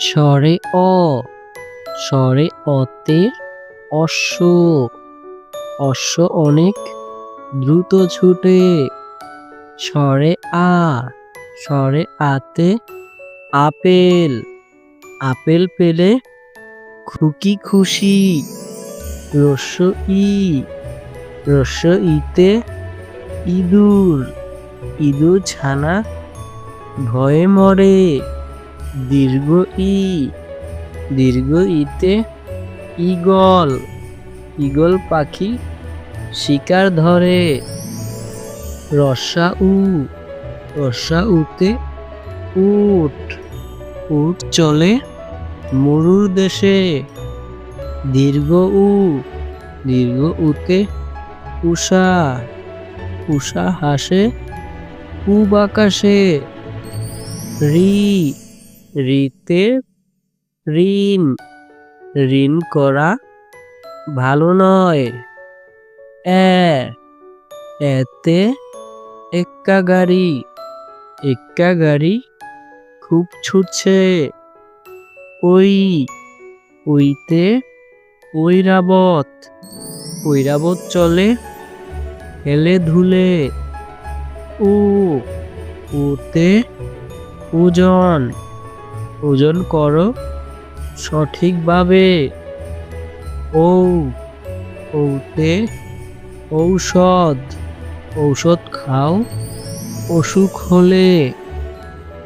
স্বরে অ, স্বরে অতে অশ্ব। অশ্ব অনেক দ্রুত ছুটে। স্বরে আ, স্বরে আতে আপেল। আপেল পেলে খুকি খুশি। রস্য ই, রস্য ইতে ইঁদুর। ইঁদুর ছানা ভয়ে মরে। দীর্ঘ ই, দীর্ঘ ইতে ঈগল ঈগল পাখি শিকার ধরে। রসা উ, রসা উতে উট উট চলে মরুর দেশে। দীর্ঘ উ, দীর্ঘ উতে উষা উষা হাসে পূব আকাশে। রি রিতে ঋণ ঋণ করা ভালো নয়। এতে এক্কা গাড়ি এক্কা গাড়ি খুব ছুটছে। ওই, ওইতে ঐরাবত ঐরাবত চলে হেলে ধুলে। ও, ওতে ওজন। ওজন করো সঠিকভাবে। ও ওতে ঔষধ ঔষধ খাও অসুখ হলে